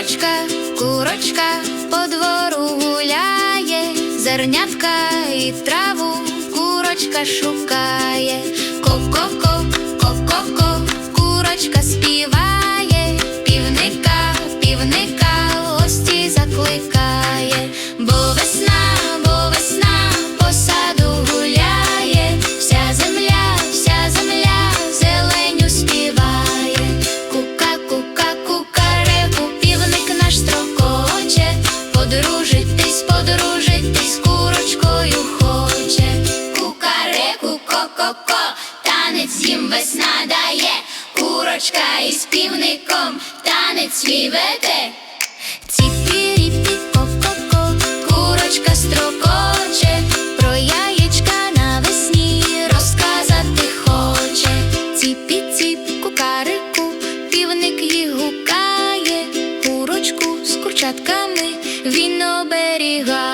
Курочка, курочка по двору гуляє, зернятка і траву курочка шукає, Ков-ков-ков, ков-ков-ков, курочка співає, півника, півника, гості закликає, бо весна подружитись, подружитись, курочкою хоче. Кукареку, ко-ко-ко, танець їм весна дає, курочка із півником, танець свій веде. гукає,